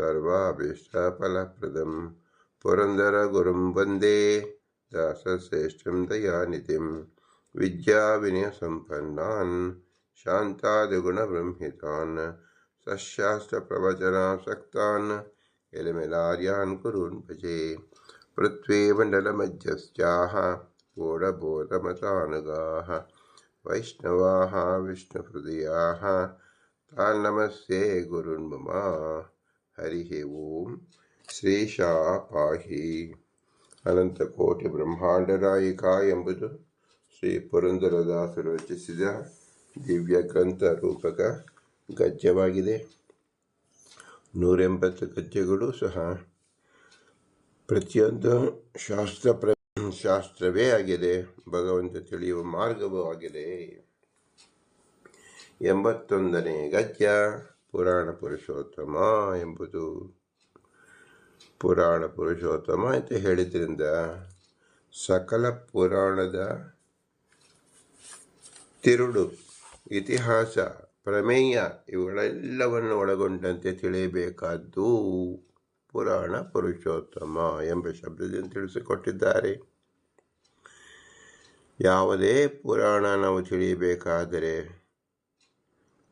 सर्वाभीष्टफलप्रदं पुरन्दरगुरुं वंदे दासश्रेष्ठं दयानिधिं विद्याविनयसम्पन्नान् शान्तादिगुणबृंहितान् सशास्त्रप्रवचनासक्तान् यलमिलार्यान् कुरून् भजे। पृथ्वीमण्डलमध्यस्थाः गूढबोधमतानुगाः, वैष्णवाः, विष्णुहृदयाः। तान् नमस्ते गुरुन् ಹರಿಹೇ ಓಂ ಶ್ರೇಷಾ ಪಾಹಿ ಅನಂತಕೋಟಿ ಬ್ರಹ್ಮಾಂಡರಾಯಿಕ ಎಂಬುದು ಶ್ರೀ ಪುರಂದರದಾಸರು ರಚಿಸಿದ ದಿವ್ಯ ಗ್ರಂಥ ರೂಪಕ ಗದ್ಯವಾಗಿದೆ. ನೂರೆಂಬತ್ತು ಗದ್ಯಗಳು ಸಹ ಪ್ರತಿಯೊಂದು ಶಾಸ್ತ್ರ ಪ್ರ, ಶಾಸ್ತ್ರವೇ ಆಗಿದೆ. ಭಗವಂತ ತಿಳಿಯುವ ಮಾರ್ಗವೂ ಆಗಿದೆ. ಎಂಬತ್ತೊಂದನೇ ಗದ್ಯ. ಪುರಾಣ ಪುರುಷೋತ್ತಮ ಎಂಬುದು ಪುರಾಣ ಪುರುಷೋತ್ತಮ ಅಂತ ಹೇಳಿದ್ರಿಂದ ಸಕಲ ಪುರಾಣದ ತಿರುಳು, ಇತಿಹಾಸ, ಪ್ರಮೇಯ ಇವುಗಳೆಲ್ಲವನ್ನು ಒಳಗೊಂಡಂತೆ ತಿಳಿಯಬೇಕಾದ್ದು ಪುರಾಣ ಪುರುಷೋತ್ತಮ ಎಂಬ ಶಬ್ದದಿಂದ ತಿಳಿಸಿಕೊಟ್ಟಿದ್ದಾರೆ. ಯಾವುದೇ ಪುರಾಣ ನಾವು ತಿಳಿಯಬೇಕಾದರೆ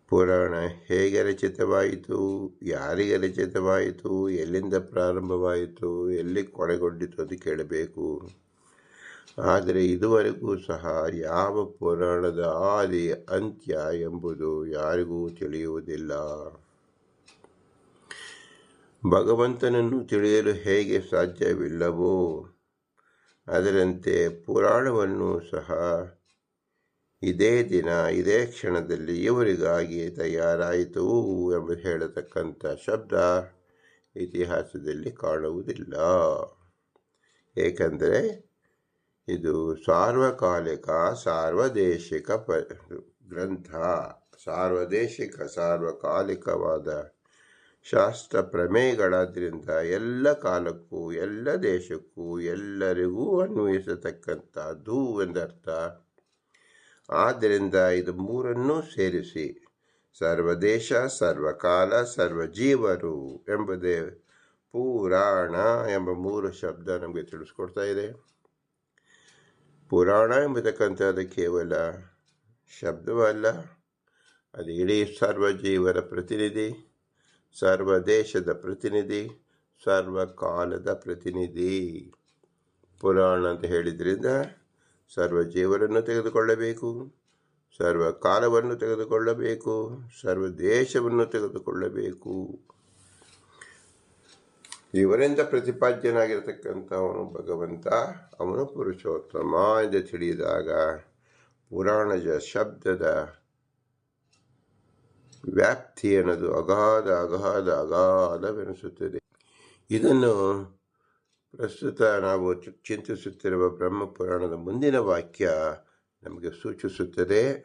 ಪುರಾಣ ಹೇಗೆ ರಚಿತವಾಯಿತು, ಯಾರಿಗೆ ರಚಿತವಾಯಿತು, ಎಲ್ಲಿಂದ ಪ್ರಾರಂಭವಾಯಿತು, ಎಲ್ಲಿ ಕೊನೆಗೊಂಡಿತು ಅದು ಕೇಳಬೇಕು. ಆದರೆ ಇದುವರೆಗೂ ಸಹ ಯಾವ ಪುರಾಣದ ಆದಿ ಅಂತ್ಯ ಎಂಬುದು ಯಾರಿಗೂ ತಿಳಿಯುವುದಿಲ್ಲ. ಭಗವಂತನನ್ನು ತಿಳಿಯಲು ಹೇಗೆ ಸಾಧ್ಯವಿಲ್ಲವೋ, ಅದರಂತೆ ಪುರಾಣವನ್ನು ಸಹ ಇದೇ ದಿನ, ಇದೇ ಕ್ಷಣದಲ್ಲಿ ಇವರಿಗಾಗಿ ತಯಾರಾಯಿತು ಎಂದು ಹೇಳತಕ್ಕಂಥ ಶಬ್ದ ಇತಿಹಾಸದಲ್ಲಿ ಕಾಣುವುದಿಲ್ಲ. ಏಕೆಂದರೆ ಇದು ಸಾರ್ವಕಾಲಿಕ, ಸಾರ್ವದೇಶಿಕ ಪ, ಗ್ರಂಥ, ಸಾರ್ವದೇಶಿಕ, ಸಾರ್ವಕಾಲಿಕವಾದ ಶಾಸ್ತ್ರ ಪ್ರಮೇಯಗಳಾದ್ದರಿಂದ ಎಲ್ಲ ಕಾಲಕ್ಕೂ, ಎಲ್ಲ ದೇಶಕ್ಕೂ ಎಲ್ಲರಿಗೂ ಅನ್ವಯಿಸತಕ್ಕಂಥದ್ದು ಎಂದರ್ಥ. ಆದ್ದರಿಂದ ಇದು ಮೂರನ್ನೂ ಸೇರಿಸಿ. ಸರ್ವದೇಶ, ಸರ್ವಕಾಲ, ಸರ್ವಜೀವರು ಎಂಬುದೇ ಪುರಾಣ ಎಂಬ ಮೂರು ಶಬ್ದ ನಮಗೆ ತಿಳಿಸ್ಕೊಡ್ತಾ ಇದೆ. ಪುರಾಣ ಎಂಬತಕ್ಕಂಥದ್ದು ಕೇವಲ ಶಬ್ದವಲ್ಲ, ಅದು ಇಡೀ ಸರ್ವಜೀವರ ಪ್ರತಿನಿಧಿ ಸರ್ವ ದೇಶದ ಪ್ರತಿನಿಧಿ, ಸರ್ವಕಾಲದ ಪ್ರತಿನಿಧಿ. ಪುರಾಣ ಅಂತ ಹೇಳಿದ್ರಿಂದ ಸರ್ವ ಜೀವರನ್ನು ತೆಗೆದುಕೊಳ್ಳಬೇಕು, ಸರ್ವ ಕಾಲವನ್ನು ತೆಗೆದುಕೊಳ್ಳಬೇಕು, ಸರ್ವ ದೇಶವನ್ನು ತೆಗೆದುಕೊಳ್ಳಬೇಕು. ಇವರಿಂದ ಪ್ರತಿಪಾದ್ಯನಾಗಿರತಕ್ಕಂಥವನು ಭಗವಂತ, ಅವನು ಪುರುಷೋತ್ತಮ ಎಂದು ತಿಳಿದಾಗ ಪುರಾಣಜ ಶಬ್ದದ ವ್ಯಾಪ್ತಿ ಅನ್ನೋದು ಅಗಾಧ ಅಗಾಧ ಅಗಾಧವೆನಿಸುತ್ತದೆ. ಇದನ್ನು ಪ್ರಸ್ತುತ ನಾವು ಚಿಂತಿಸುತ್ತಿರುವ ಬ್ರಹ್ಮಪುರಾಣದ ಮುಂದಿನ ವಾಕ್ಯ ನಮಗೆ ಸೂಚಿಸುತ್ತದೆ.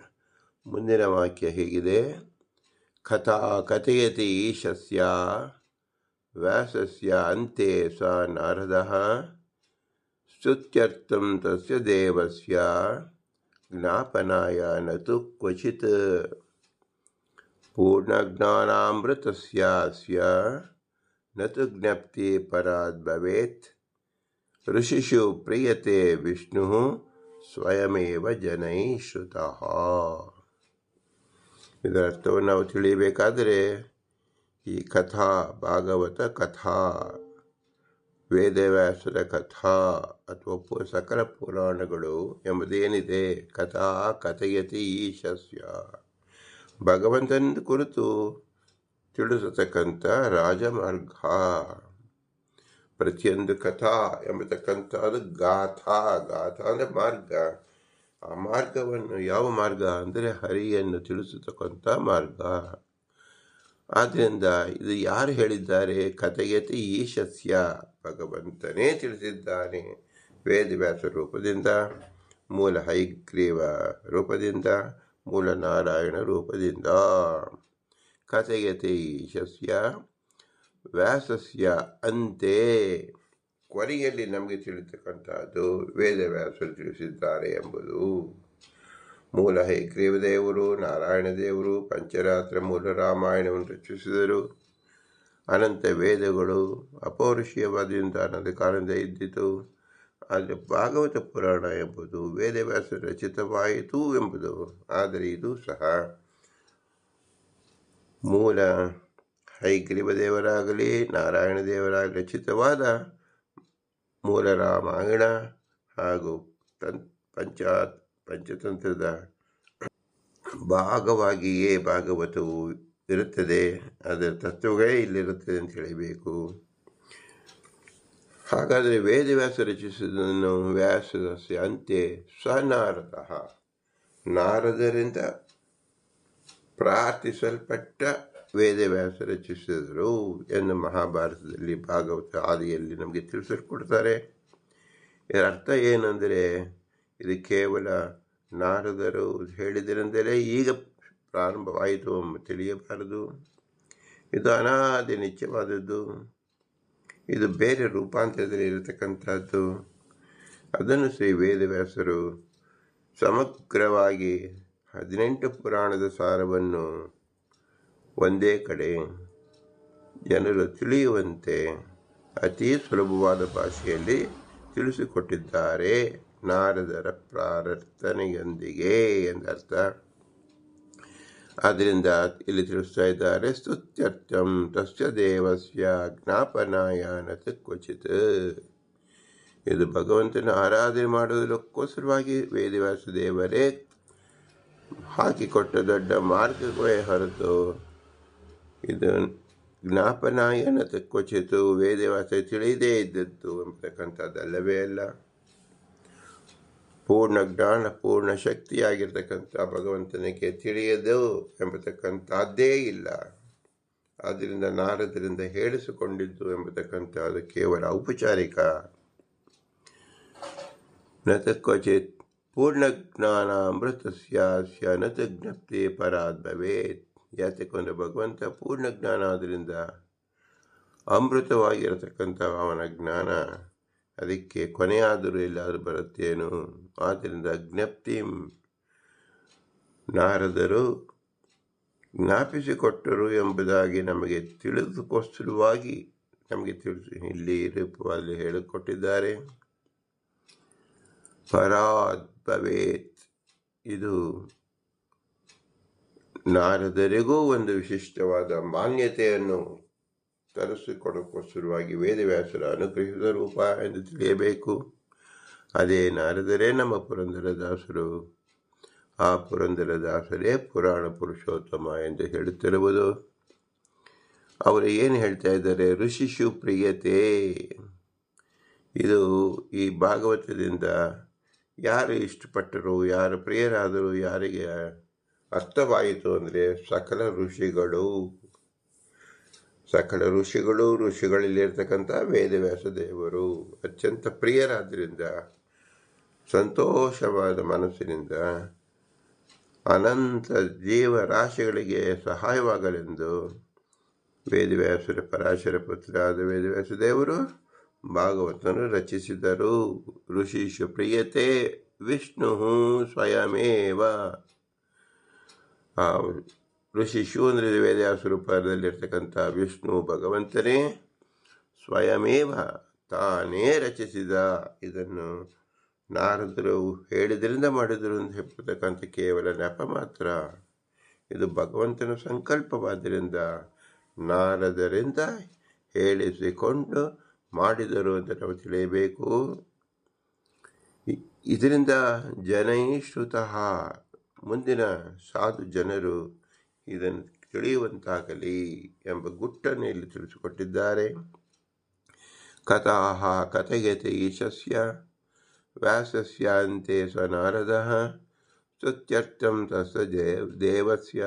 ಮುಂದಿನ ವಾಕ್ಯ ಹೀಗಿದೆ. ಕಥಾ ಕಥಯತಿ ಈಶಸ್ಯ ವ್ಯಾಸಸ್ಯ ಅಂತೆ ಸ ನಾರದ. ಸ್ತುತ್ಯರ್ಥಂ ತಸ್ಯ ದೇವಸ್ಯ ಜ್ಞಾಪನಾಯ ನತು ಕ್ವಚಿತ್. ಪೂರ್ಣಜ್ಞಾನಾಮೃತಸ್ಯಾಸ್ಯ ನತು ಜ್ಞಪ್ತಿ ಪರಾದ್ ಭವೇತ್. ಋಷಿಷು ಪ್ರಿಯತೆ ವಿಷ್ಣು ಸ್ವಯಮೇವ ಜನೈ ಶ್ರುತಃ ಇದರ ಅರ್ಥವನ್ನು ನಾವು ತಿಳಿಯಬೇಕಾದರೆ ಈ ಕಥಾ, ಭಾಗವತ ಕಥಾ ವೇದವ್ಯಾಸರ ಕಥಾ ಅಥವಾ ಪು, ಸಕಲ ಪುರಾಣಗಳು ಎಂಬುದೇನಿದೆ? ಕಥಾ ಕಥೆಯತಿ ಈಶಸ್ಯ. ಭಗವಂತನ ಕುರಿತು ತಿಳಿಸತಕ್ಕಂಥ ರಾಜಮಾರ್ಗ. ಪ್ರತಿಯೊಂದು ಕಥಾ ಎಂಬತಕ್ಕಂಥದ್ದು ಗಾಥಾ ಗಾಥಾ ಅಂದರೆ ಮಾರ್ಗ. ಆ ಮಾರ್ಗವನ್ನು ಯಾವ ಮಾರ್ಗ ಅಂದರೆ ಹರಿಯನ್ನು ತಿಳಿಸತಕ್ಕಂಥ ಮಾರ್ಗ. ಆದ್ದರಿಂದ ಇದು ಯಾರು ಹೇಳಿದ್ದಾರೆ? ಕಥೆಯತಿ ಈಶಸ್ಯ ಭಗವಂತನೇ ತಿಳಿಸಿದ್ದಾನೆ. ವೇದವ್ಯಾಸ ರೂಪದಿಂದ, ಮೂಲ ಹೈಗ್ರೀವ ರೂಪದಿಂದ, ಮೂಲ ನಾರಾಯಣ ರೂಪದಿಂದ. ಕಥೆಯತಿ ಈಶಸ್ಯ ವ್ಯಾಸಸ್ಯ ಅಂತೆ ಕೊನೆಯಲ್ಲಿ ನಮಗೆ ತಿಳಿತಕ್ಕಂಥದ್ದು ವೇದವ್ಯಾಸರು ತಿಳಿಸಿದ್ದಾರೆ ಎಂಬುದು. ಮೂಲ ಹೈಗ್ರೀವ ದೇವರು ನಾರಾಯಣ ದೇವರು, ಪಂಚರಾತ್ರ ಮೂಲ ರಾಮಾಯಣವನ್ನು ರಚಿಸಿದರು. ಅನಂತ ವೇದಗಳು ಅಪೌರುಷೀಯವಾದಿಂದ ಅನಂತ ಕಾಲದಿಂದ ಇದ್ದಿತು. ಆದರೆ ಭಾಗವತ ಪುರಾಣ ಎಂಬುದು ವೇದವ್ಯಾಸ ರಚಿತವಾಯಿತು ಎಂಬುದು. ಆದರೆ ಇದು ಸಹ ಮೂಲ ಹೈಗ್ರೀವ ದೇವರಾಗಲಿ ನಾರಾಯಣ ದೇವರಾಗಲಿ ರಚಿತವಾದ ಮೂಲ ರಾಮಾಯಣ ಹಾಗೂ ತನ್ ಪಂಚಾ ಪಂಚತಂತ್ರದ ಭಾಗವಾಗಿಯೇ ಭಾಗವತವು ಇರುತ್ತದೆ. ಅದರ ತತ್ವಗಳೇ ಇಲ್ಲಿರುತ್ತದೆ ಅಂತ ಹೇಳಬೇಕು. ಹಾಗಾದರೆ ವೇದವ್ಯಾಸ ರಚಿಸಿದನ್ನು ಅಂತ್ಯ ಅಂತೆ ಸ್ವನಾರದ. ನಾರದರಿಂದ ಪ್ರಾರ್ಥಿಸಲ್ಪಟ್ಟ ವೇದವ್ಯಾಸ ರಚಿಸಿದರು ಎಂದು ಮಹಾಭಾರತದಲ್ಲಿ ಭಾಗವತ ಆದಿಯಲ್ಲಿ ನಮಗೆ ತಿಳಿಸಿಕೊಡ್ತಾರೆ ಇದರ ಅರ್ಥ ಏನೆಂದರೆ, ಇದು ಕೇವಲ ನಾರದರು ಹೇಳಿದರೆಂದರೆ ಈಗ ಪ್ರಾರಂಭವಾಯಿತು ಎಂಬ ತಿಳಿಯಬಾರದು. ಇದು ಅನಾದಿ ನಿತ್ಯವಾದದ್ದು. ಇದು ಬೇರೆ ರೂಪಾಂತರದಲ್ಲಿ ಇರತಕ್ಕಂಥದ್ದು. ಅದನ್ನು ಶ್ರೀ ವೇದವ್ಯಾಸರು ಸಮಗ್ರವಾಗಿ ಹದಿನೆಂಟು ಪುರಾಣದ ಸಾರವನ್ನು ಒಂದೇ ಕಡೆ. ಜನರು ತಿಳಿಯುವಂತೆ ಅತಿ ಸುಲಭವಾದ ಭಾಷೆಯಲ್ಲಿ ತಿಳಿಸಿಕೊಟ್ಟಿದ್ದಾರೆ. ನಾರದರ ಪ್ರಾರ್ಥನೆಯೊಂದಿಗೆ ಎಂದರ್ಥ. ಆದ್ದರಿಂದ ಇಲ್ಲಿ ತಿಳಿಸ್ತಾ ಇದ್ದಾರೆ, ಸ್ತುತ್ಯರ್ಥಂ ತಸ್ಯ ದೇವಸ್ಯ ಜ್ಞಾಪನಾಯ ಕ್ವಚಿತ್. ಇದು ಭಗವಂತನ ಆರಾಧನೆ ಮಾಡುವುದಕ್ಕೋಸ್ಕರವಾಗಿ ವೇದವ್ಯಾಸ ದೇವರೇ ಹಾಕಿಕೊಟ್ಟ ದೊಡ್ಡ ಮಾರ್ಗವೇ ಹೊರತು ಇದು ಜ್ಞಾಪನಾಯನ ಕ್ವಚಿತು ವೇದವಾಸ ತಿಳಿದೇ ಇದ್ದದ್ದು ಎಂಬತಕ್ಕಂಥದ್ದಲ್ಲವೇ ಅಲ್ಲ. ಪೂರ್ಣ ಜ್ಞಾನ, ಪೂರ್ಣ ಶಕ್ತಿಯಾಗಿರ್ತಕ್ಕಂಥ ಭಗವಂತನಿಗೆ ತಿಳಿಯದು ಎಂಬತಕ್ಕಂಥದ್ದೇ ಇಲ್ಲ. ಆದ್ದರಿಂದ ನಾರದರಿಂದ ಹೇಳಿಸಿಕೊಂಡಿದ್ದು ಎಂಬತಕ್ಕಂಥದ್ದು ಕೇವಲ ಔಪಚಾರಿಕ. ನತಕ್ವಚಿತ್ ಪೂರ್ಣ ಜ್ಞಾನ ಅಮೃತಸ್ಯ ನತ ಜ್ಞಪ್ತಿ ಪರಾದ್ ಯಾತಕ್ಕೊಂದ್ರೆ ಭಗವಂತ ಪೂರ್ಣ ಜ್ಞಾನ ಆದ್ದರಿಂದ ಅಮೃತವಾಗಿರತಕ್ಕಂಥ ಅವನ ಜ್ಞಾನ ಅದಕ್ಕೆ ಕೊನೆಯಾದರೂ ಎಲ್ಲಾದರೂ ಬರುತ್ತೇನು. ಆದ್ದರಿಂದ ಜ್ಞಪ್ತಿ ನಾರದರು ಜ್ಞಾಪಿಸಿಕೊಟ್ಟರು ಎಂಬುದಾಗಿ ನಮಗೆ ತಿಳಿದುಕೋಸ್ಕರವಾಗಿ ನಮಗೆ ತಿಳಿಸಿ, ಇಲ್ಲಿ ರೂಪವಾಗಿ ಹೇಳಿಕೊಟ್ಟಿದ್ದಾರೆ. ಪರಾದ್ ಭವೇತ್. ಇದು ನಾರದರಿಗೂ ಒಂದು ವಿಶಿಷ್ಟವಾದ ಮಾನ್ಯತೆಯನ್ನು ತರಿಸಿಕೊಡೋಕ್ಕೋಸ್ಕರವಾಗಿ ವೇದವ್ಯಾಸರ ಅನುಗ್ರಹಿಸಿದ ರೂಪ ಎಂದು ತಿಳಿಯಬೇಕು. ಅದೇ ನಾರದರೇ ನಮ್ಮ ಪುರಂದರದಾಸರು ಆ ಪುರಂದರದಾಸರೇ ಪುರಾಣ ಪುರುಷೋತ್ತಮ ಎಂದು ಹೇಳುತ್ತಿರುವುದು. ಅವರು ಏನು ಹೇಳ್ತಾ ಇದ್ದಾರೆ? ಋಷಿಶು ಪ್ರಿಯತೆ ಇದು ಈ ಭಾಗವತದಿಂದ ಯಾರು ಇಷ್ಟಪಟ್ಟರು? ಯಾರು ಪ್ರಿಯರಾದರು? ಯಾರಿಗೆ ಅರ್ಥವಾಯಿತು ಅಂದರೆ ಸಕಲ ಋಷಿಗಳು ಸಕಲ ಋಷಿಗಳು ಋಷಿಗಳಲ್ಲಿರ್ತಕ್ಕಂಥ ವೇದವ್ಯಾಸ ದೇವರು ಅತ್ಯಂತ ಪ್ರಿಯರಾದ್ದರಿಂದ ಸಂತೋಷವಾದ ಮನಸ್ಸಿನಿಂದ ಅನಂತ ಜೀವರಾಶಿಗಳಿಗೆ ಸಹಾಯವಾಗಲೆಂದು ವೇದವ್ಯಾಸರ ಪರಾಶರ ಪುತ್ರರಾದ ವೇದವ್ಯಾಸ ದೇವರು ಭಾಗವತನು ರಚಿಸಿದರು. ಋಷಿಷು ಪ್ರಿಯತೆ ವಿಷ್ಣು ಸ್ವಯಮೇವ. ಋಷಿ ಅಂದರೆ ವೇದವ್ಯಾಸ ರೂಪದಲ್ಲಿರ್ತಕ್ಕಂಥ ವಿಷ್ಣು ಭಗವಂತನೇ ಸ್ವಯಮೇವ ತಾನೇ ರಚಿಸಿದ ಇದನ್ನು ನಾರದರು ಹೇಳಿದ್ರಿಂದ ಮಾಡಿದರು ಅಂತ ಹೇಳ್ತಕ್ಕಂಥ ಕೇವಲ ನೆಪ ಮಾತ್ರ. ಇದು ಭಗವಂತನ ಸಂಕಲ್ಪವಾದ್ದರಿಂದ ನಾರದರಿಂದ ಹೇಳಿಸಿಕೊಂಡು ಮಾಡಿದರು ಅಂತ ನಾವು ತಿಳಿಯಬೇಕು. ಇದರಿಂದ ಜನೈಶ್ರುತಃ ಮುಂದಿನ ಸಾಧು ಜನರು ಇದನ್ನು ತಿಳಿಯುವಂತಾಗಲಿ ಎಂಬ ಗುಟ್ಟನ್ನು ಇಲ್ಲಿ ತಿಳಿಸಿಕೊಟ್ಟಿದ್ದಾರೆ ಕಥಾಹ ಕಥೆಯತೆ ಈಶಸ್ಯ ವ್ಯಾಸಸ್ಯಾಂತೆ ಸ್ವನಾರದ ಸ್ತುತ್ಯರ್ಥಂ ತಸ್ಯ ದೇವಸ್ಯ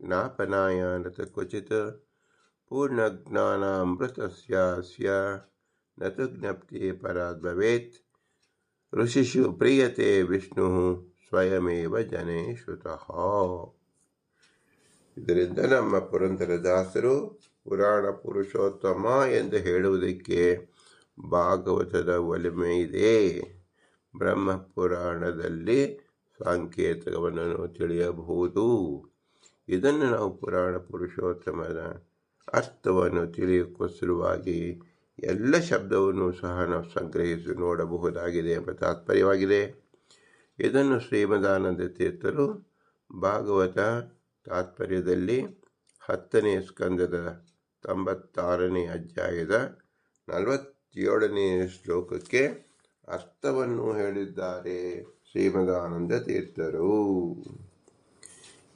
ज्ञापनाय न तु क्वचित् पूर्णज्ञानामृतस्यास्य न तु ज्ञप्ति पराद् भवेत् ಋಷಿಷು ಪ್ರಿಯತೆ ವಿಷ್ಣು ಸ್ವಯಮೇವ ಜನೇ ಶ್ರುತಃ ಇದರಿಂದ ನಮ್ಮ ಪುರಂದರದಾಸರು ಪುರಾಣ ಪುರುಷೋತ್ತಮ ಎಂದು ಹೇಳುವುದಕ್ಕೆ ಭಾಗವತದ ಒಲಿಮೆ ಇದೆ. ಬ್ರಹ್ಮ ಪುರಾಣದಲ್ಲಿ ಸಾಂಕೇತವನ್ನು ತಿಳಿಯಬಹುದು. ಇದನ್ನು ನಾವು ಪುರಾಣ ಪುರುಷೋತ್ತಮದ ಅರ್ಥವನ್ನು ತಿಳಿಯಕ್ಕೋಸ್ಕರವಾಗಿ ಎಲ್ಲ ಶಬ್ದವನ್ನು ಸಹ ನಾವು ಸಂಗ್ರಹಿಸಿ ನೋಡಬಹುದಾಗಿದೆ ಎಂಬ ತಾತ್ಪರ್ಯವಾಗಿದೆ. ಇದನ್ನು ಶ್ರೀಮದಾನಂದ ತೀರ್ಥರು ಭಾಗವತ ತಾತ್ಪರ್ಯದಲ್ಲಿ ಹತ್ತನೇ ಸ್ಕಂದದ ತೊಂಬತ್ತಾರನೇ ಅಧ್ಯಾಯದ ನಲವತ್ತೇಳನೇ ಶ್ಲೋಕಕ್ಕೆ ಅರ್ಥವನ್ನು ಹೇಳಿದ್ದಾರೆ ಶ್ರೀಮದಾನಂದ ತೀರ್ಥರು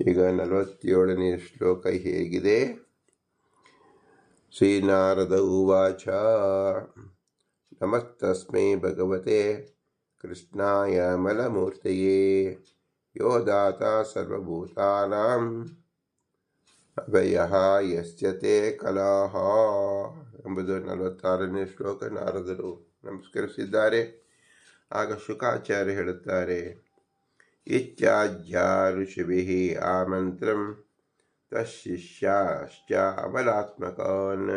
ಈಗ ನಲವತ್ತೇಳನೇ ಶ್ಲೋಕ ಹೇಗಿದೆ. ಶ್ರೀನಾರದ ಉವಾಚ. ನಮಸ್ತಸ್ಮೈ ಭಗವತೆ. कृष्णाय मलमूर्तये यो दाता सर्वभूतानाम् ಅಭಯಃ ಯಸ್ಯತೆ ಕಲಾಹ ಎಂಬುದು ನಲವತ್ತಾರನೇ ಶ್ಲೋಕ ನಾರದರು ನಮಸ್ಕರಿಸಿದ್ದಾರೆ ಆಗ ಶುಕಾಚಾರ್ಯ ಹೇಳುತ್ತಾರೆ ಇತ್ಯಾಜ್ಯ ಋಷಿಭಿ ಆಮಂತ್ರಂ तशिष्याश्च अमलात्मकान्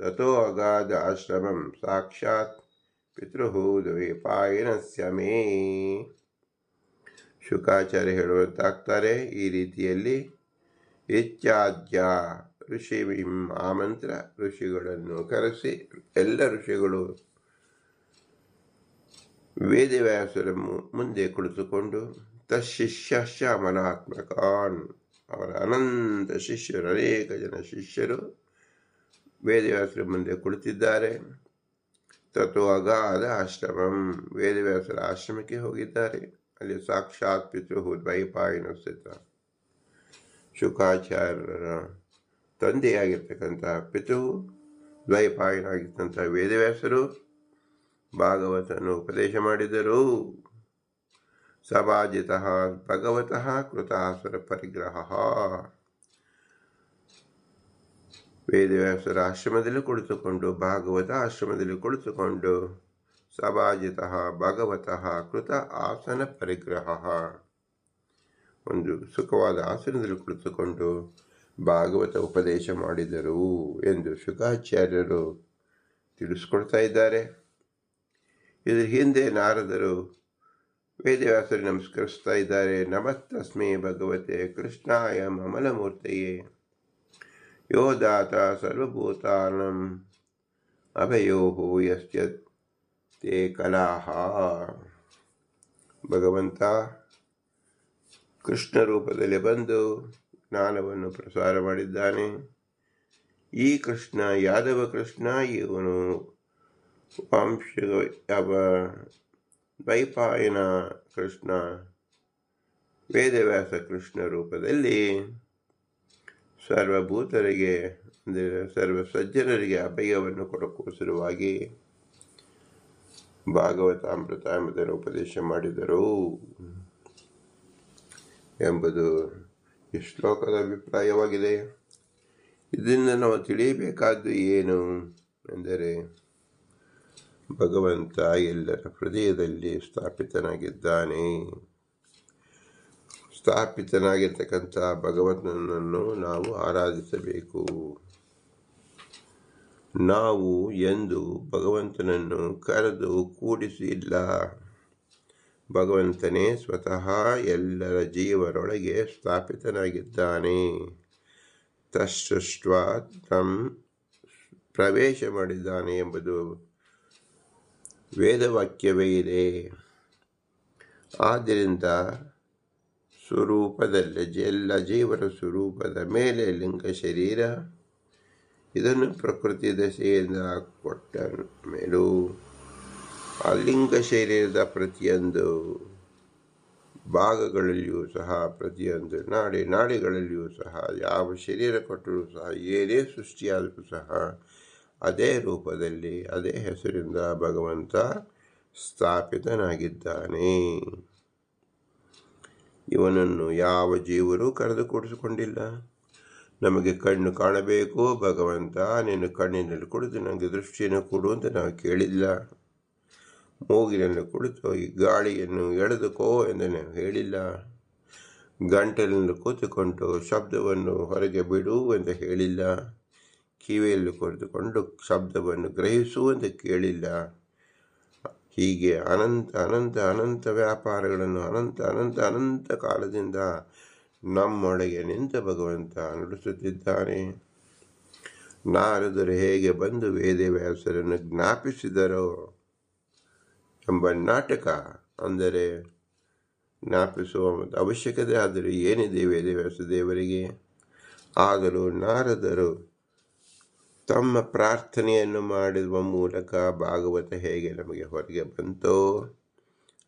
ततो अगाध आश्रमं साक्षात् ಪಿತೃ ದ್ವೈಪಾಯನಸ್ಯ ಮೇ ಶುಕಾಚಾರ್ಯ ಹೇಳುವಂತಾಗ್ತಾರೆ ಈ ರೀತಿಯಲ್ಲಿ ಇತ್ಯಾದ್ಯ ಋಷಿ ಆಮಂತ್ರ ಋಷಿಗಳನ್ನು ಕರೆಸಿ, ಎಲ್ಲ ಋಷಿಗಳು ವೇದವ್ಯಾಸರ ಮುಂದೆ ಕುಳಿತುಕೊಂಡು ತಶಿಷ್ಯಶ್ಚ ಅಮಲಾತ್ಮಕಾನ್ ಅವರ ಅನಂತ ಶಿಷ್ಯರು, ಅನೇಕ ಜನ ಶಿಷ್ಯರು ವೇದವ್ಯಾಸರ ಮುಂದೆ ಕುಳಿತಿದ್ದಾರೆ. ತತ್ವ ಅಗಾಧ ಆಶ್ರಮಂ ವೇದವ್ಯಾಸರ ಆಶ್ರಮಕ್ಕೆ ಹೋಗಿದ್ದಾರೆ. ಅಲ್ಲಿ ಸಾಕ್ಷಾತ್ ಪಿತೃಹು ದ್ವೈಪಾಯನ ಸ್ಥಿತ. ಶುಕಾಚಾರ್ಯರ ತಂದೆಯಾಗಿರ್ತಕ್ಕಂಥ ಪಿತೃ ದ್ವೈಪಾಯನಾಗಿರ್ತಂಥ ವೇದವ್ಯಾಸರು ಭಾಗವತನು ಉಪದೇಶ ಮಾಡಿದರು. ಸಭಾಜಿತಃ ಭಗವತಃ ಕೃತಾಸುರ ಪರಿಗ್ರಹ. ವೇದವ್ಯಾಸರ ಆಶ್ರಮದಲ್ಲಿ ಕುಳಿತುಕೊಂಡು, ಭಾಗವತ ಆಶ್ರಮದಲ್ಲಿ ಕುಳಿತುಕೊಂಡು, ಸಭಾಜಿತಃ ಭಗವತಃ ಕೃತ ಆಸನ ಪರಿಗ್ರಹ. ಒಂದು ಸುಖವಾದ ಆಸನದಲ್ಲಿ ಕುಳಿತುಕೊಂಡು ಭಾಗವತ ಉಪದೇಶ ಮಾಡಿದರು ಎಂದು ಶುಕಾಚಾರ್ಯರು ತಿಳಿಸ್ಕೊಡ್ತಾ ಇದ್ದಾರೆ. ಇದರ ಹಿಂದೆ ನಾರದರು ವೇದವ್ಯಾಸರು ನಮಸ್ಕರಿಸ್ತಾ ಇದ್ದಾರೆ. ನಮಸ್ತಸ್ಮೇ ಭಗವತೆ ಕೃಷ್ಣಾಯ ಮಮಲಮೂರ್ತಿಯೇ. ಯೋ ದಾತ ಸರ್ವಭೂತಾನಂ ಅಭಯೋ ಯಸ್ಯ ತೇ ಕಲಾಹ ಭಗವಂತ ಕೃಷ್ಣ ರೂಪದಲ್ಲಿ ಬಂದು ಜ್ಞಾನವನ್ನು ಪ್ರಸಾರ ಮಾಡಿದ್ದಾನೆ. ಈ ಕೃಷ್ಣ, ಯಾದವ ಕೃಷ್ಣ, ಇವನು ವಂಶ ದ್ವೈಪಾಯನ ಕೃಷ್ಣ, ವೇದವ್ಯಾಸ ಕೃಷ್ಣ ರೂಪದಲ್ಲಿ ಸರ್ವಭೂತರಿಗೆ ಅಂದರೆ ಸರ್ವ ಸಜ್ಜನರಿಗೆ ಅಭಯವನ್ನು ಕೊಡಕೋಸರವಾಗಿ ಭಾಗವತಾಮೃತ ಎಂಬುದನ್ನು ಉಪದೇಶ ಮಾಡಿದರು ಎಂಬುದು ಈ ಶ್ಲೋಕದ ಅಭಿಪ್ರಾಯವಾಗಿದೆ. ಇದರಿಂದ ನಾವು ತಿಳಿಯಬೇಕಾದ್ದು ಏನು ಎಂದರೆ, ಭಗವಂತ ಎಲ್ಲರ ಹೃದಯದಲ್ಲಿ ಸ್ಥಾಪಿತನಾಗಿದ್ದಾನೆ. ಸ್ಥಾಪಿತನಾಗಿರ್ತಕ್ಕಂಥ ಭಗವಂತನನ್ನು ನಾವು ಆರಾಧಿಸಬೇಕು. ನಾವು ಎಂದು ಭಗವಂತನನ್ನು ಕರೆದು ಕೂಡಿಸಿಲ್ಲ. ಭಗವಂತನೇ ಸ್ವತಃ ಎಲ್ಲರ ಜೀವರೊಳಗೆ ಸ್ಥಾಪಿತನಾಗಿದ್ದಾನೆ. ತಸೃಷ್ಟ ತಂ ಪ್ರವೇಶ ಮಾಡಿದ್ದಾನೆ ಎಂಬುದು ವೇದವಾಕ್ಯವೇ ಇದೆ. ಆದ್ದರಿಂದ ಸ್ವರೂಪದಲ್ಲಿ ಎಲ್ಲ ಜೀವರ ಸ್ವರೂಪದ ಮೇಲೆ ಲಿಂಗ ಶರೀರ. ಇದನ್ನು ಪ್ರಕೃತಿ ದಶೆಯಿಂದ ಕೊಟ್ಟ ಮೇಲೂ. ಆ ಲಿಂಗ ಶರೀರದ ಪ್ರತಿಯೊಂದು ಭಾಗಗಳಲ್ಲಿಯೂ ಸಹ, ಪ್ರತಿಯೊಂದು ನಾಡಿ ನಾಡಿಗಳಲ್ಲಿಯೂ ಸಹ, ಯಾವ ಶರೀರ ಕೊಟ್ಟರೂ ಸಹ, ಏನೇ ಸೃಷ್ಟಿಯಾದರೂ ಸಹ, ಅದೇ ರೂಪದಲ್ಲಿ, ಅದೇ ಹೆಸರಿಂದ ಭಗವಂತ ಸ್ಥಾಪಿತನಾಗಿದ್ದಾನೆ. ಇವನನ್ನು ಯಾವ ಜೀವರು ಕರೆದುಕೊಡಿಸಿಕೊಂಡಿಲ್ಲ ನಮಗೆ ಕಣ್ಣು ಕಾಣಬೇಕು, ಭಗವಂತ ನೀನು ಕಣ್ಣಿನಲ್ಲಿ ಕುಡಿದು ನನಗೆ ದೃಷ್ಟಿಯನ್ನು ಕೊಡು ಅಂತ ನಾವು ಕೇಳಿಲ್ಲ. ಮೂಗಿನಲ್ಲಿ ಕುಳಿತು ಈ ಗಾಳಿಯನ್ನು ಎಳೆದುಕೋ ಎಂದು ನಾವು ಹೇಳಿಲ್ಲ. ಗಂಟಲಿನಲ್ಲಿ ಕೂತುಕೊಂಡು ಶಬ್ದವನ್ನು ಹೊರಗೆ ಬಿಡು ಎಂದು ಹೇಳಿಲ್ಲ. ಕಿವಿಯಲ್ಲಿ ಕುಳಿತುಕೊಂಡು ಶಬ್ದವನ್ನು ಗ್ರಹಿಸು ಎಂದು ಕೇಳಿಲ್ಲ. ಹೀಗೆ ಅನಂತ ಅನಂತ ಅನಂತ ವ್ಯಾಪಾರಗಳನ್ನು ಅನಂತ ಅನಂತ ಅನಂತ ಕಾಲದಿಂದ ನಮ್ಮೊಳಗೆ ನಿಂತ ಭಗವಂತ ನುಡಿಸುತ್ತಿದ್ದಾನೆ. ನಾರದರು ಹೇಗೆ ಬಂದು ವೇದವ್ಯಾಸರನ್ನು ಜ್ಞಾಪಿಸಿದರೋ ಎಂಬ ನಾಟಕ ಅಂದರೆ ಜ್ಞಾಪಿಸುವ ಅವಶ್ಯಕತೆ ಆದರೆ ಏನಿದೆ ವೇದವ್ಯಾಸ ದೇವರಿಗೆ? ಆದರೂ ನಾರದರು ತಮ್ಮ ಪ್ರಾರ್ಥನೆಯನ್ನು ಮಾಡುವ ಮೂಲಕ ಭಾಗವತ ಹೇಗೆ ನಮಗೆ ಹೊರಗೆ ಬಂತೋ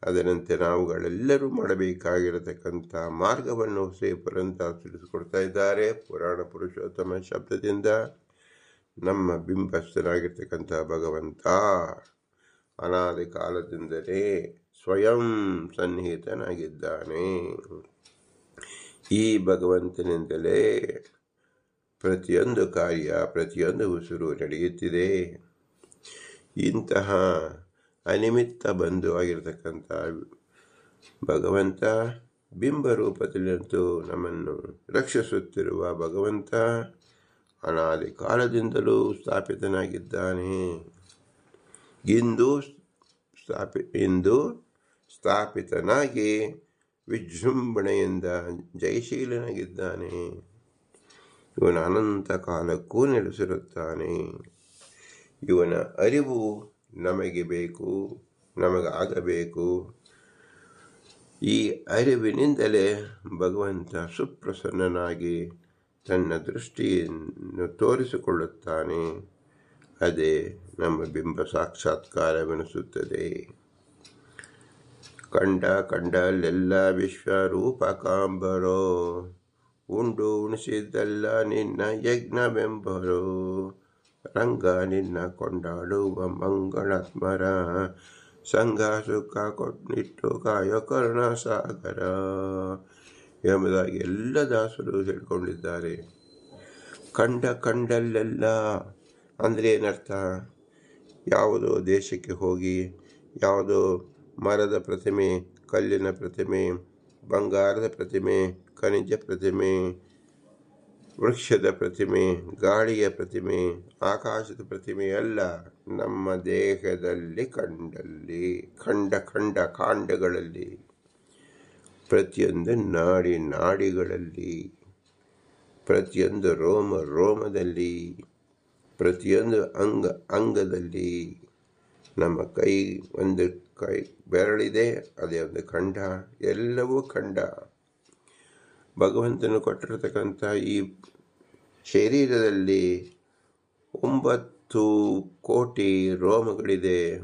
ಅದರಂತೆ ನಾವುಗಳೆಲ್ಲರೂ ಮಾಡಬೇಕಾಗಿರತಕ್ಕಂಥ ಮಾರ್ಗವನ್ನು ಶ್ರೀ ಪುರಂತ ತಿಳಿಸಿಕೊಡ್ತಾ ಇದ್ದಾರೆ. ಪುರಾಣ ಪುರುಷೋತ್ತಮ ಶಬ್ದದಿಂದ ನಮ್ಮ ಬಿಂಬಸ್ಥನಾಗಿರ್ತಕ್ಕಂಥ ಭಗವಂತ ಅನಾದಿ ಕಾಲದಿಂದಲೇ ಸ್ವಯಂ ಸನ್ನಿಹಿತನಾಗಿದ್ದಾನೆ. ಈ ಭಗವಂತನಿಂದಲೇ ಪ್ರತಿಯೊಂದು ಕಾರ್ಯ, ಪ್ರತಿಯೊಂದು ಉಸಿರು ನಡೆಯುತ್ತಿದೆ. ಇಂತಹ ಅನಿಮಿತ್ತ ಬಂಧು ಆಗಿರತಕ್ಕಂಥ ಭಗವಂತ ಬಿಂಬ ರೂಪದಲ್ಲಂತೂ ನಮ್ಮನ್ನು ರಕ್ಷಿಸುತ್ತಿರುವ ಭಗವಂತ ಅನಾದಿ ಕಾಲದಿಂದಲೂ ಸ್ಥಾಪಿತನಾಗಿದ್ದಾನೆ. ಇಂದು ಸ್ಥಾಪಿ, ಇಂದು ಸ್ಥಾಪಿತನಾಗಿ ವಿಜೃಂಭಣೆಯಿಂದ ಜಯಶೀಲನಾಗಿದ್ದಾನೆ. ಇವನ ಅನಂತ ಕಾಲಕ್ಕೂ ನೆಲೆಸಿರುತ್ತಾನೆ. ಇವನ ಅರಿವು ನಮಗೆ ಬೇಕು ನಮಗಾಗಬೇಕು ಈ ಅರಿವಿನಿಂದಲೇ ಭಗವಂತ ಸುಪ್ರಸನ್ನನಾಗಿ ತನ್ನ ದೃಷ್ಟಿಯನ್ನು ತೋರಿಸಿಕೊಳ್ಳುತ್ತಾನೆ. ಅದೇ ನಮ್ಮ ಬಿಂಬ ಸಾಕ್ಷಾತ್ಕಾರವೆನಿಸುತ್ತದೆ. ಕಂಡ ಕಂಡಲ್ಲೆಲ್ಲ ವಿಶ್ವರೂಪಕಾಂಬರೋ ಉಂಡು ಉಣಿಸಿದ್ದಲ್ಲ ನಿನ್ನ ಯಜ್ಞವೆಂಬರು. ರಂಗ ನಿನ್ನ ಕೊಂಡಾಡುವ ಮಂಗಳಾತ್ಮರ. ಸಂಘ ಸುಖ ಕೊಟ್ಟಿಟ್ಟು ಕಾಯೋ ಕರುಣ ಸಾಗರ ಎಂಬುದಾಗಿ ಎಲ್ಲ ದಾಸರು ಹೇಳ್ಕೊಂಡಿದ್ದಾರೆ. ಕಂಡ ಕಂಡಲ್ಲೆಲ್ಲ, ಅಂದರೆ ಏನರ್ಥ? ಯಾವುದೋ ದೇಶಕ್ಕೆ ಹೋಗಿ, ಯಾವುದೋ ಮರದ ಪ್ರತಿಮೆ, ಕಲ್ಲಿನ ಪ್ರತಿಮೆ, ಬಂಗಾರದ ಪ್ರತಿಮೆ ಖನಿಜ ಪ್ರತಿಮೆ, ವೃಕ್ಷದ ಪ್ರತಿಮೆ, ಗಾಳಿಯ ಪ್ರತಿಮೆ, ಆಕಾಶದ ಪ್ರತಿಮೆ ಎಲ್ಲ ನಮ್ಮ ದೇಹದಲ್ಲಿ ಕಂಡಲ್ಲಿ, ಖಂಡ ಖಂಡ ಕಾಂಡಗಳಲ್ಲಿ, ಪ್ರತಿಯೊಂದು ನಾಡಿ ನಾಡಿಗಳಲ್ಲಿ, ಪ್ರತಿಯೊಂದು ರೋಮ ರೋಮದಲ್ಲಿ, ಪ್ರತಿಯೊಂದು ಅಂಗ ಅಂಗದಲ್ಲಿ ನಮ್ಮ ಕೈ ಒಂದು ಕೈ ಬೆರಳಿದೆ, ಅದೇ ಒಂದು ಖಂಡ, ಎಲ್ಲವೂ ಖಂಡ. ಭಗವಂತನು ಕೊಟ್ಟಿರತಕ್ಕಂಥ ಈ ಶರೀರದಲ್ಲಿ ಒಂಬತ್ತು ಕೋಟಿ ರೋಮಗಳಿದೆ.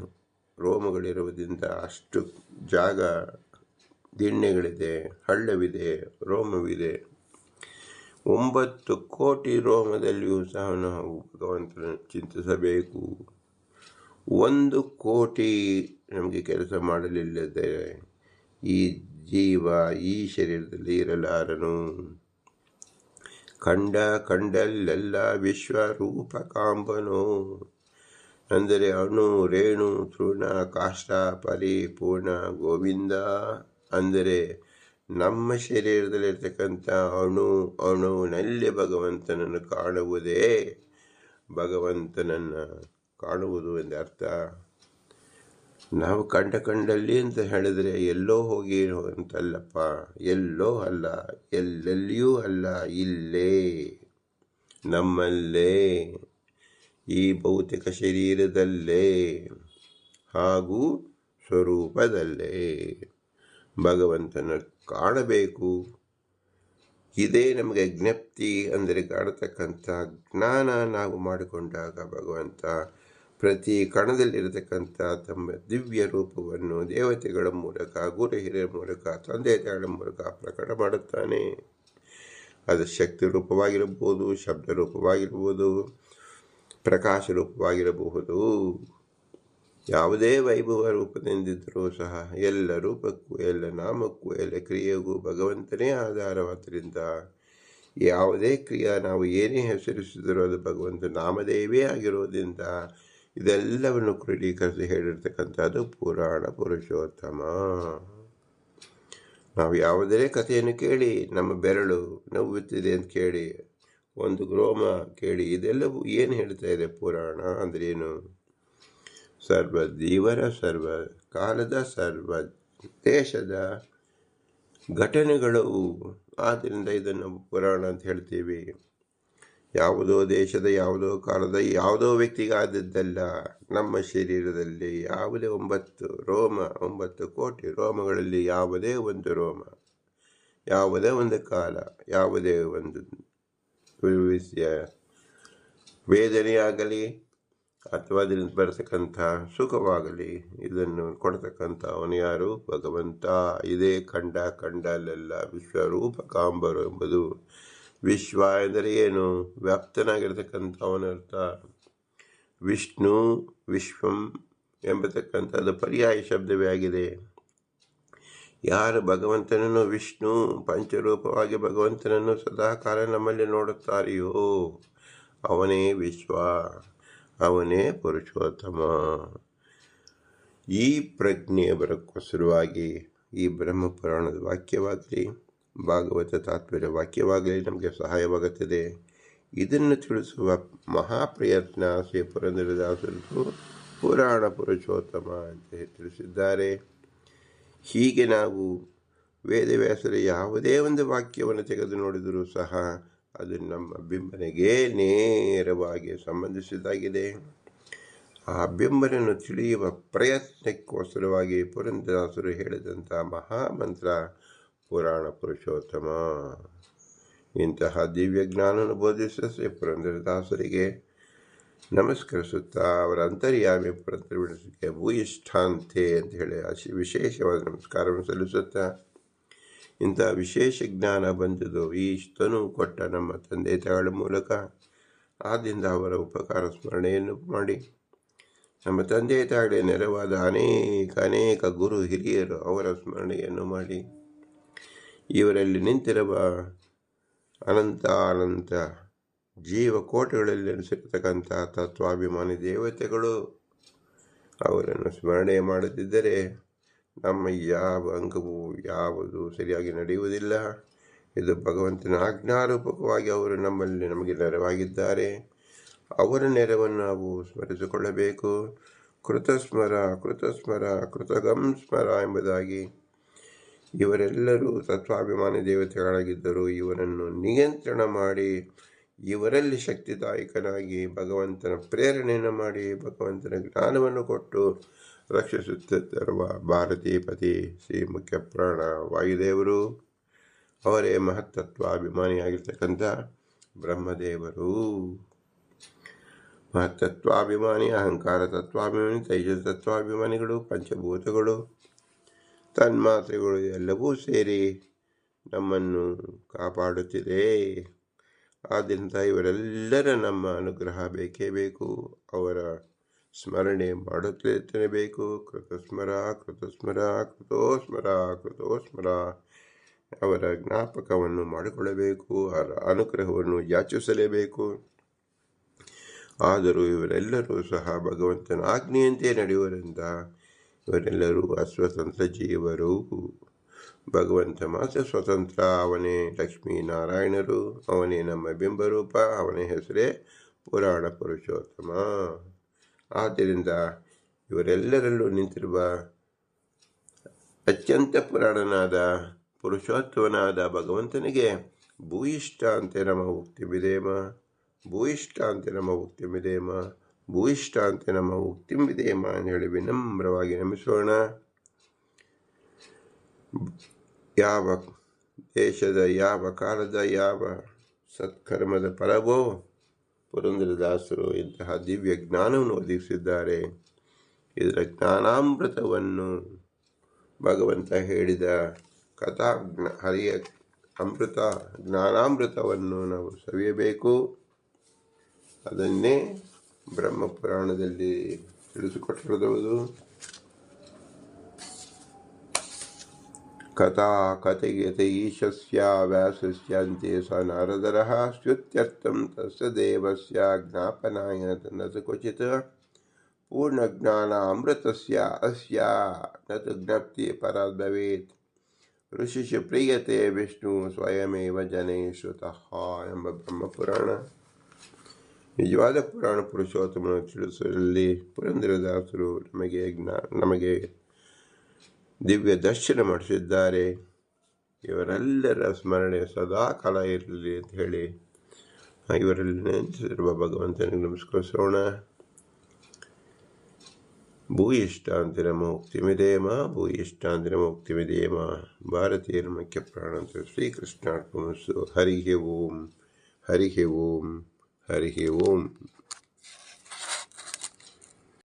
ರೋಮಗಳಿರುವುದರಿಂದ ಅಷ್ಟು ಜಾಗ, ದಿಣ್ಣೆಗಳಿದೆ, ಹಳ್ಳವಿದೆ, ರೋಮವಿದೆ. ಒಂಬತ್ತು ಕೋಟಿ ರೋಮದಲ್ಲಿಯೂ ಸಹ ನಾವು ಭಗವಂತನ ಚಿಂತಿಸಬೇಕು. ಒಂದು ಕೋಟಿ ನಮಗೆ ಕೆಲಸ ಮಾಡಲಿಲ್ಲದೆ ಈ ಜೀವ ಈ ಶರೀರದಲ್ಲಿ ಇರಲಾರನು. ಕಂಡ ಕಂಡಲ್ಲೆಲ್ಲ ವಿಶ್ವರೂಪ ಕಾಂಬನು ಅಂದರೆ ಅಣು, ರೇಣು, ತೃಣ, ಕಾಷ್ಟ ಪರಿಪೂರ್ಣ ಗೋವಿಂದ. ಅಂದರೆ ನಮ್ಮ ಶರೀರದಲ್ಲಿರ್ತಕ್ಕಂಥ ಅಣು, ಅಣುವಿನಲ್ಲಿ ಭಗವಂತನನ್ನು ಕಾಣುವುದೇ ಭಗವಂತನನ್ನು ಕಾಣುವುದು ಎಂದರ್ಥ. ನಾವು ಕಂಡ ಕಂಡಲ್ಲಿ ಅಂತ ಹೇಳಿದರೆ ಎಲ್ಲೋ ಹೋಗಿ ಅಂತಲ್ಲಪ್ಪ, ಎಲ್ಲೋ ಅಲ್ಲ, ಎಲ್ಲೆಲ್ಲಿಯೂ ಅಲ್ಲ, ಇಲ್ಲೇ, ನಮ್ಮಲ್ಲೇ, ಈ ಭೌತಿಕ ಶರೀರದಲ್ಲೇ, ಹಾಗೂ ಸ್ವರೂಪದಲ್ಲೇ. ಭಗವಂತನ ಕಾಣಬೇಕು. ಇದೇ ನಮಗೆ ಜ್ಞಪ್ತಿ ಅಂದರೆ ಕಾಣತಕ್ಕಂಥ ಜ್ಞಾನ ನಾವು ಮಾಡಿಕೊಂಡಾಗ ಭಗವಂತ ಪ್ರತಿ ಕಣದಲ್ಲಿರತಕ್ಕಂಥ ತಮ್ಮ ದಿವ್ಯ ರೂಪವನ್ನು ದೇವತೆಗಳ ಮೂಲಕ ಗುರು ಹಿರಿಯರ ಮೂಲಕ, ತಂದೆ ತಾಯಿಗಳ ಮೂಲಕ ಪ್ರಕಟ ಮಾಡುತ್ತಾನೆ. ಅದು ಶಕ್ತಿ ರೂಪವಾಗಿರಬಹುದು, ಶಬ್ದ ರೂಪವಾಗಿರಬಹುದು, ಪ್ರಕಾಶ ರೂಪವಾಗಿರಬಹುದು. ಯಾವುದೇ ವೈಭವ ರೂಪದಿಂದಿದ್ದರೂ ಸಹ ಎಲ್ಲ ರೂಪಕ್ಕೂ, ಎಲ್ಲ ನಾಮಕ್ಕೂ, ಎಲ್ಲ ಕ್ರಿಯೆಗೂ ಭಗವಂತನೇ ಆಧಾರವಾದ್ದರಿಂದ ಯಾವುದೇ ಕ್ರಿಯೆ ನಾವು ಏನೇ ಹೆಸರಿಸಿದರೂ ಅದು ಭಗವಂತ ನಾಮದೇವೇ ಆಗಿರೋದ್ರಿಂದ ಇದೆಲ್ಲವನ್ನು ಕ್ರೋಢೀಕರಿಸಿ ಹೇಳಿರ್ತಕ್ಕಂಥದ್ದು ಪುರಾಣ ಪುರುಷೋತ್ತಮ. ನಾವು ಯಾವುದೇ ಕಥೆಯನ್ನು ಕೇಳಿ, ನಮ್ಮ ಬೆರಳು ನೋವುತ್ತಿದೆ ಅಂತ ಕೇಳಿ, ಒಂದು ಗ್ರೋಮ ಕೇಳಿ, ಇದೆಲ್ಲವೂ ಏನು ಹೇಳ್ತಾ ಇದೆ ಪುರಾಣ ಅಂದ್ರೇನು? ಸರ್ವ ದೇವರ ಸರ್ವ ಕಾಲದ, ಸರ್ವ ದೇಶದ ಘಟನೆಗಳು. ಆದ್ದರಿಂದ ಇದನ್ನು ಪುರಾಣ ಅಂತ ಹೇಳ್ತೀವಿ. ಯಾವುದೋ ದೇಶದ ಯಾವುದೋ ಕಾಲದ ಯಾವುದೋ ವ್ಯಕ್ತಿಗಾದದ್ದಲ್ಲ ನಮ್ಮ ಶರೀರದಲ್ಲಿ ಯಾವುದೇ ಒಂಬತ್ತು ರೋಮ, ಒಂಬತ್ತು ಕೋಟಿ ರೋಮಗಳಲ್ಲಿ ಯಾವುದೇ ಒಂದು ರೋಮ, ಯಾವುದೇ ಒಂದು ಕಾಲ, ಯಾವುದೇ ಒಂದು ವಿಷಯ ವೇದನೆಯಾಗಲಿ ಅಥವಾ ಅದರಿಂದ ಬರತಕ್ಕಂಥ ಸುಖವಾಗಲಿ, ಇದನ್ನು ಕೊಡತಕ್ಕಂಥ ಅವನು ಯಾರು? ಭಗವಂತ. ಇದೇ ಖಂಡ ಖಂಡಲ್ಲೆಲ್ಲ ವಿಶ್ವರೂಪ, ಕಾಂಬರು ಎಂಬುದು ವಿಶ್ವ ಎಂದರೆ ಏನು ವ್ಯಾಪ್ತನಾಗಿರ್ತಕ್ಕಂಥವನ ಅರ್ಥ ವಿಷ್ಣು ವಿಶ್ವಂ ಎಂಬತಕ್ಕಂಥದ್ದು ಪರ್ಯಾಯ ಶಬ್ದವೇ ಆಗಿದೆ. ಯಾರು ಭಗವಂತನನ್ನು ವಿಷ್ಣು ಪಂಚರೂಪವಾಗಿ ಭಗವಂತನನ್ನು ಸದಾಕಾಲ ನಮ್ಮಲ್ಲಿ ನೋಡುತ್ತಾರೆಯೋ, ಅವನೇ ವಿಶ್ವ, ಅವನೇ ಪುರುಷೋತ್ತಮ. ಈ ಪ್ರಜ್ಞೆ ಬರೋಕ್ಕೋಸ್ಕರವಾಗಿ ಈ ಬ್ರಹ್ಮಪುರಾಣದ ವಾಕ್ಯವಾಗಲಿ ಭಾಗವತ ತಾತ್ಪರ್ಯ ವಾಕ್ಯವಾಗಲಿ ನಮಗೆ ಸಹಾಯವಾಗುತ್ತದೆ. ಇದನ್ನು ತಿಳಿಸುವ ಮಹಾಪ್ರಯತ್ನ ಶ್ರೀ ಪುರಂದರದಾಸರು ಪುರಾಣ ಪುರುಷೋತ್ತಮ ಅಂತ ತಿಳಿಸಿದ್ದಾರೆ. ಹೀಗೆ ನಾವು ವೇದವ್ಯಾಸರ ಯಾವುದೇ ಒಂದು ವಾಕ್ಯವನ್ನು ತೆಗೆದು ನೋಡಿದರೂ ಸಹ ಅದು ನಮ್ಮ ಬಿಂಬನೆಗೆ ನೇರವಾಗಿ ಸಂಬಂಧಿಸಿದ್ದಾಗಿದೆ. ಆ ಬಿಂಬನನ್ನು ತಿಳಿಯುವ ಪ್ರಯತ್ನಕ್ಕೋಸ್ಕರವಾಗಿ ಪುರಂದರಾಸರು ಹೇಳಿದಂಥ ಮಹಾಮಂತ್ರ ಪುರಾಣ ಪುರುಷೋತ್ತಮ. ಇಂತಹ ದಿವ್ಯ ಜ್ಞಾನವನ್ನು ಬೋಧಿಸಿದ ಶ್ರೀ ಪುರಂದರದಾಸರಿಗೆ ನಮಸ್ಕರಿಸುತ್ತಾ ಅವರ ಅಂತರ್ಯಾಮಿ ಬಿಡಿಸಿಕೆ ಭೂಯಿಷ್ಠಾಂತೆ ಅಂತ ಹೇಳಿ ಅಶಿ ವಿಶೇಷವಾದ ನಮಸ್ಕಾರವನ್ನು ಸಲ್ಲಿಸುತ್ತಾ, ಇಂಥ ವಿಶೇಷ ಜ್ಞಾನ ಬಂದಿದ್ದು ಈ ಕೊಟ್ಟ ನಮ್ಮ ತಂದೆ ತಾಯಿಗಳ ಮೂಲಕ ಆದ್ದರಿಂದ ಅವರ ಉಪಕಾರ ಸ್ಮರಣೆಯನ್ನು ಮಾಡಿ. ನಮ್ಮ ತಂದೆ ತಾಯಿಗಳ ನೆರವಾದ ಅನೇಕ ಅನೇಕ ಗುರು ಹಿರಿಯರು ಅವರ ಸ್ಮರಣೆಯನ್ನು ಮಾಡಿ. ಇವರಲ್ಲಿ ನಿಂತಿರುವ ಅನಂತ ಅನಂತ ಜೀವಕೋಟೆಗಳಲ್ಲಿ ನೆಲೆಸಿರ್ತಕ್ಕಂಥ ತತ್ವಾಭಿಮಾನಿ ದೇವತೆಗಳು ಅವರನ್ನು ಸ್ಮರಣೆ ಮಾಡುತ್ತಿದ್ದರೆ ನಮ್ಮ ಯಾವ ಅಂಗವು ಯಾವುದು ಸರಿಯಾಗಿ ನಡೆಯುವುದಿಲ್ಲ. ಇದು ಭಗವಂತನ ಆಜ್ಞಾರೂಪಕವಾಗಿ ಅವರು ನಮ್ಮಲ್ಲಿ ನಮಗೆ ನೆರವಾಗಿದ್ದಾರೆ. ಅವರ ನೆರವನ್ನು ನಾವು ಸ್ಮರಿಸಿಕೊಳ್ಳಬೇಕು. ಕೃತಸ್ಮರ ಕೃತಸ್ಮರ ಕೃತಗಂ ಸ್ಮರ ಎಂಬುದಾಗಿ ಇವರೆಲ್ಲರೂ ತತ್ವಾಭಿಮಾನಿ ದೇವತೆಗಳಾಗಿದ್ದರು ಇವರನ್ನು ನಿಯಂತ್ರಣ ಮಾಡಿ, ಇವರಲ್ಲಿ ಶಕ್ತಿದಾಯಕನಾಗಿ ಭಗವಂತನ ಪ್ರೇರಣೆಯನ್ನು ಮಾಡಿ, ಭಗವಂತನ ಜ್ಞಾನವನ್ನು ಕೊಟ್ಟು ರಕ್ಷಿಸುತ್ತಿರುವ ಭಾರತೀ ಪತಿ ಶ್ರೀ ಮುಖ್ಯ ಪ್ರಾಣ ವಾಯುದೇವರು ಅವರೇ ಮಹತ್ತತ್ವಾಭಿಮಾನಿಯಾಗಿರ್ತಕ್ಕಂಥ ಬ್ರಹ್ಮದೇವರು. ಮಹತ್ತತ್ವಾಭಿಮಾನಿ, ಅಹಂಕಾರ ತತ್ವಾಭಿಮಾನಿ, ತೈಜ ತತ್ವಾಭಿಮಾನಿಗಳು, ಪಂಚಭೂತಗಳು ತನ್ಮಾತ್ರೆಗಳು ಎಲ್ಲವೂ ಸೇರಿ ನಮ್ಮನ್ನು ಕಾಪಾಡುತ್ತಿದೆ. ಆದ್ದರಿಂದ ಇವರೆಲ್ಲರ ನಮ್ಮ ಅನುಗ್ರಹ ಬೇಕೇ ಬೇಕು. ಅವರ ಸ್ಮರಣೆ ಮಾಡುತ್ತಲೇ ಬೇಕು ಕೃತಸ್ಮರ ಕೃತಸ್ಮರ, ಕೃತೋಸ್ಮರ ಕೃತೋಸ್ಮರ. ಅವರ ಜ್ಞಾಪಕವನ್ನು ಮಾಡಿಕೊಳ್ಳಬೇಕು. ಅವರ ಅನುಗ್ರಹವನ್ನು ಯಾಚಿಸಲೇಬೇಕು. ಆದರೂ ಇವರೆಲ್ಲರೂ ಸಹ ಭಗವಂತನ ಆಜ್ಞೆಯಂತೆ ನಡೆಯುವರಿಂದ ಇವರೆಲ್ಲರೂ ಅಸ್ವತಂತ್ರ ಜೀವರು. ಭಗವಂತ ಮಾತ್ರ ಸ್ವತಂತ್ರ, ಅವನೇ ಲಕ್ಷ್ಮೀನಾರಾಯಣರು ಅವನೇ ನಮ್ಮ ಬಿಂಬರೂಪ, ಅವನೇ ಹೆಸರೇ ಪುರಾಣ ಪುರುಷೋತ್ತಮ. ಆದ್ದರಿಂದ ಇವರೆಲ್ಲರಲ್ಲೂ ನಿಂತಿರುವ ಅತ್ಯಂತ ಪುರಾಣನಾದ, ಪುರುಷೋತ್ತಮನಾದ ಭಗವಂತನಿಗೆ ಭೂಯಿಷ್ಠ ಅಂತೆ ನಮ್ಮ ಉಕ್ತಿ ಮಿದೇಮ ಭೂಯಿಷ್ಠ ಅಂತೆ ನಮ್ಮ ಉಕ್ತಿ ವಿಧೇಮ ಭೂಯಿಷ್ಠ ಅಂತ ನಮ್ಮ ಉಕ್ತಿಂಬಿದೆ ಎಂಬ ಅಂತ ಹೇಳಿ ವಿನಮ್ರವಾಗಿ ನಮಿಸೋಣ ಯಾವ ದೇಶದ, ಯಾವ ಕಾಲದ, ಯಾವ ಸತ್ಕರ್ಮದ ಫಲವೋ ಪುರಂದ್ರದಾಸರು ಇಂತಹ ದಿವ್ಯ ಜ್ಞಾನವನ್ನು ಒದಗಿಸಿದ್ದಾರೆ. ಇದರ ಜ್ಞಾನಾಮೃತವನ್ನು ಭಗವಂತ ಹೇಳಿದ ಕಥಾ ಹರಿಯ ಅಮೃತ ಜ್ಞಾನಾಮೃತವನ್ನು ನಾವು ಸವಿಯಬೇಕು. ಅದನ್ನೇ ಬ್ರಹ್ಮಪುರಾಣದಲ್ಲಿ ತಿಳಿಸಿಕೊಟ್ಟಿರೋದು ಕಥಾ ಕಥೆಯತೆ ಈಶಸ್ಯ ವ್ಯಾಸಸ್ಯಾಂತೆ ಸ ನಾರದರಃ ಸ್ತುತ್ಯರ್ಥಂ ತಸ್ಯ ದೇವಸ್ಯ ಜ್ಞಾಪನಾಯ ನ ತು ಕ್ವಚಿತ್ ಪೂರ್ಣಜ್ಞಾನ ಅಮೃತಸ್ಯ ಅಸ್ಯ ನ ತು ಜ್ಞಪ್ತಿ ಪರಾದ್ ಭವೇತ್ ಋಷಿಷು ಪ್ರಿಯತೆ ವಿಷ್ಣು ಸ್ವಯಮೇವ ಜನೇ ಶ್ರುತಃ ಎಂಬ ಬ್ರಹ್ಮಪುರಾಣ ನಿಜವಾದ ಪುರಾಣ ಪುರುಷೋತ್ತಮನ ತಿಳಿಸುವಲ್ಲಿ ಪುರಂದರದಾಸರು ನಮಗೆ ಜ್ಞಾ, ನಮಗೆ ದಿವ್ಯ ದರ್ಶನ ಮಾಡಿಸಿದ್ದಾರೆ. ಇವರೆಲ್ಲರ ಸ್ಮರಣೆ ಸದಾ ಕಾಲ ಇರಲಿ ಅಂತ ಹೇಳಿ ಇವರಲ್ಲಿ ನೆನೆಸಿರುವ ಭಗವಂತನಿಗೆ ನಮಸ್ಕರಿಸೋಣ ಭೂಯಿಷ್ಟಾಂತಿರ ಮುಕ್ತಿಮಿದೇಮ ಭೂಯಿಷ್ಟಾಂತಿರ ಮುಕ್ತಿಮಿದೇಮ ಭಾರತೀಯರ ಮುಖ್ಯ ಪ್ರಾಣ ಅಂತ ಶ್ರೀಕೃಷ್ಣಾರ್ಪಣಸ್ಸು ಹರಿಹೇ ಓಂ ಹರಿಹೇ ಓಂ. ಹರಿ ಓಂ